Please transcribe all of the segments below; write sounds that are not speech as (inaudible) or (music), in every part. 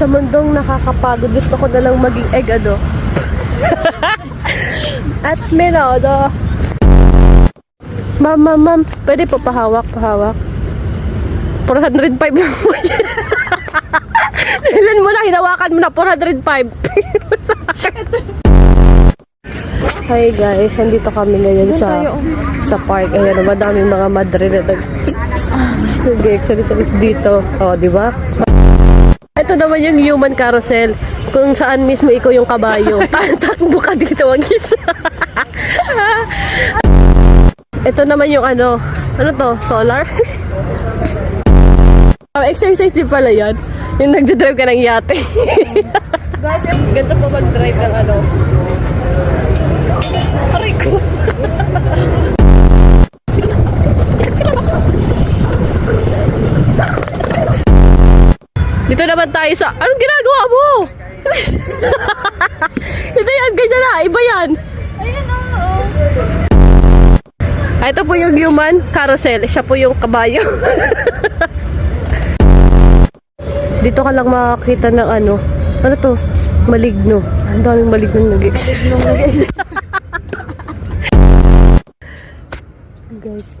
Sa mundong nakakapagod, gusto ko na lang maging egg, ano? (laughs) At menodo. Ma'am, ma'am, ma'am, pwede po pahawak, pahawak. 405 lang yan. (laughs) Ilan mo na, hinawakan mo na 405. (laughs) Hi guys, nandito kami ngayon sa sa park. Ayan, madaming mga madre na nag nag-exercise dito. O, di ba? Ito naman yung human carousel. Kung saan mismo ikaw yung kabayo. (laughs) Tatakbo ka dito mag isa. (laughs) Ito naman yung ano. Ano to? Solar? (laughs) oh, exercise din pala yan. Yung nagdadrive ka ng yate. Ganda po mag-drive ng ano. Dito naman tayo sa... Anong ginagawa mo? (laughs) Ito yan, ganyan na. Iba yan. Ayun na, oh. Ah, Ito po yung human carousel. Siya po yung kabayo. (laughs) Dito ka lang makakita ng ano. Ano to? Maligno. Ang daming maligno nag-exist. Guys,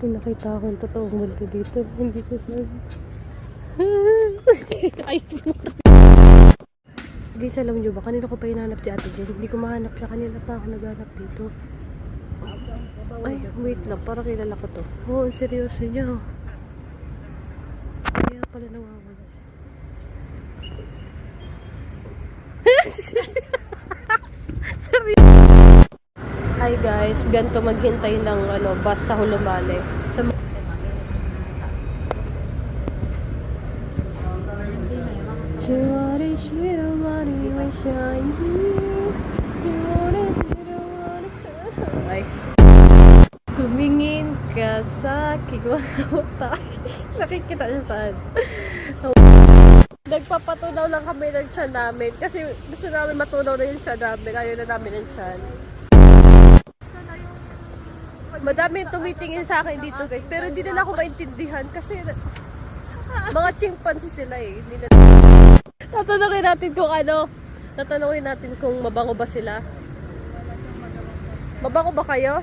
kung (laughs) nakita ko yung totoong multo dito, hindi ko sabi. Ay, (laughs) Guys, alam nyo ba, kanina ko pa hinanap si Ate Jen. Hindi ko mahanap siya. Kanina pa ako naghanap dito. Ay, wait lang. Parang kilala ko to. Oo, oh, seryoso niya. Kaya pala nawawala. (laughs) Hi guys, ganito maghintay ng ano, bus sa Hulumale. Sa Chiwari shiramari Ay Tumingin ka sa aking mga mata (laughs) Nakikita niya saan? Nagpapatunaw lang kami ng tiyan namin. Kasi gusto namin matunaw na yung tiyan namin. Ayaw na namin ng tiyan. Madami tumitingin sa akin dito guys. Pero hindi nila ako maintindihan kasi (laughs) mga chimpanzee sila eh. Hindi na... Tatanungin natin kung ano. Tatanungin natin kung mabango ba sila. Mabango ba kayo?